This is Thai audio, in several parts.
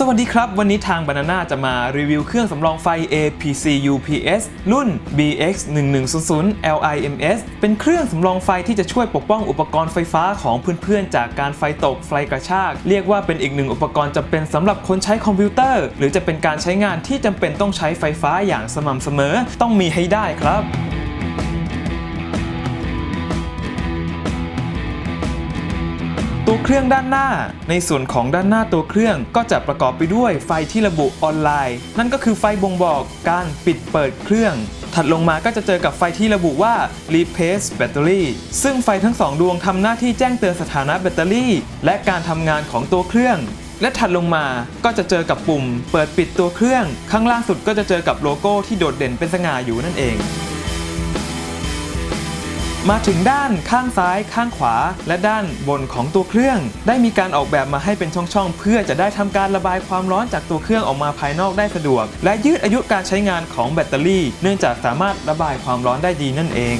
สวัสดีครับ วันนี้ทาง Banana จะมารีวิวเครื่องสำรองไฟ APC UPS รุ่น BX 1 1 0 0 LIMS เป็นเครื่องสำรองไฟที่จะช่วยปกป้องอุปกรณ์ไฟฟ้าของเพื่อนๆ จากการไฟตกไฟกระชาก เรียกว่าเป็นอีกหนึ่งอุปกรณ์จำเป็นสำหรับคนใช้คอมพิวเตอร์ หรือจะเป็นการใช้งานที่จำเป็นต้องใช้ไฟฟ้าอย่างสม่ำเสมอ ต้องมีให้ได้ครับ ตัวเครื่องด้านหน้า ในส่วนของด้านหน้าตัวเครื่องก็จะประกอบไปด้วยไฟที่ระบุออนไลน์ นั่นก็คือไฟบ่งบอกการปิดเปิดเครื่อง ถัดลงมาก็จะเจอกับไฟที่ระบุว่า replace battery ซึ่งไฟทั้งสองดวงทำหน้าที่แจ้งเตือนสถานะแบตเตอรี่ และการทำงานของตัวเครื่องและถัดลงมาก็จะเจอกับปุ่ม เปิดปิดตัวเครื่อง ข้างล่างสุดก็จะเจอกับโลโก้ที่โดดเด่นเป็นสง่าอยู่นั่นเอง มาถึงด้านข้างซ้าย ข้างขวา และด้านบนของตัวเครื่อง ได้มีการออกแบบมาให้เป็นช่องๆ เพื่อจะได้ทำการระบายความร้อนจากตัวเครื่องออกมาภายนอกได้สะดวก และยืดอายุการใช้งานของแบตเตอรี่ เนื่องจากสามารถระบายความร้อนได้ดีนั่นเอง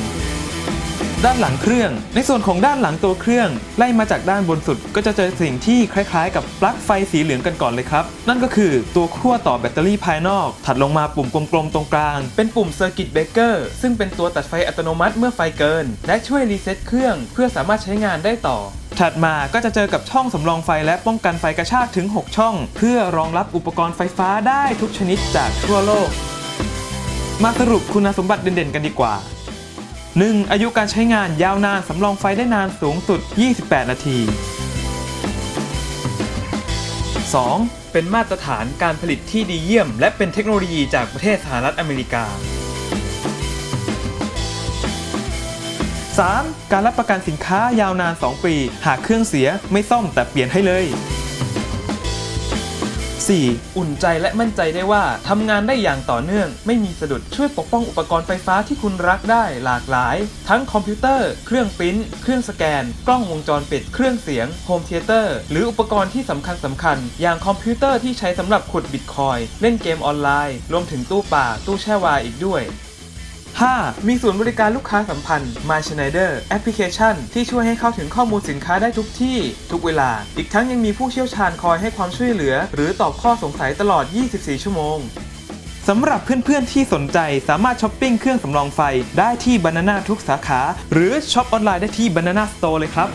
ด้านหลังเครื่อง ในส่วนของด้านหลังตัวเครื่อง ไล่มาจากด้านบนสุดก็จะเจอสิ่งที่คล้ายๆ กับปลั๊กไฟสีเหลืองกันก่อนเลยครับ นั่นก็คือตัวขั้วต่อแบตเตอรี่ภายนอก ถัดลงมาปุ่มกลมๆตรงกลาง เป็นปุ่ม Circuit Breaker ซึ่งเป็นตัวตัดไฟอัตโนมัติเมื่อไฟเกิน และช่วยรีเซ็ตเครื่อง เพื่อสามารถใช้งานได้ต่อถัดมาก็จะเจอกับช่องสำรองไฟและป้องกันไฟกระชากถึง 6 ช่อง เพื่อรองรับอุปกรณ์ไฟฟ้าได้ทุกชนิดจากทั่วโลก มาสรุปคุณสมบัติเด่นๆกันดีกว่า 1. อายุการใช้งานยาวนานสำรองไฟได้นานสูงสุด 28 นาที 2. เป็นมาตรฐานการผลิตที่ดีเยี่ยม และเป็นเทคโนโลยีจากประเทศสหรัฐอเมริกา 3. การรับประกันสินค้ายาวนาน 2 ปี หากเครื่องเสียไม่ซ่อมแต่เปลี่ยนให้เลย 4. อุ่นใจและมั่นใจได้ว่าทำงานได้อย่างต่อเนื่อง ไม่มีสะดุดช่วยปกป้องอุปกรณ์ไฟฟ้าที่คุณรักได้หลากหลาย ทั้งคอมพิวเตอร์ เครื่องปริ้น เครื่องสแกน กล้องวงจรปิด เครื่องเสียง โฮมเทเตอร์ หรืออุปกรณ์ที่สำคัญสำคัญ อย่างคอมพิวเตอร์ที่ใช้สำหรับขุดบิตคอย เล่นเกมออนไลน์ รวมถึงตู้ป่า ตู้แช่วายอีกด้วย 5. มีศูนย์บริการลูกค้าสัมพันธ์ My Schneider แอปพลิเคชัน ที่ช่วยให้เข้าถึงข้อมูลสินค้าได้ทุกที่ ทุกเวลา อีกทั้งยังมีผู้เชี่ยวชาญคอยให้ความช่วยเหลือ หรือตอบข้อสงสัยตลอด 24 ชั่วโมงสำหรับเพื่อนๆที่สนใจสามารถช้อปปิ้งเครื่องสำรองไฟได้ที่บานาน่าทุกสาขา หรือช็อปออนไลน์ได้ที่บานาน่าสโตร์เลยครับ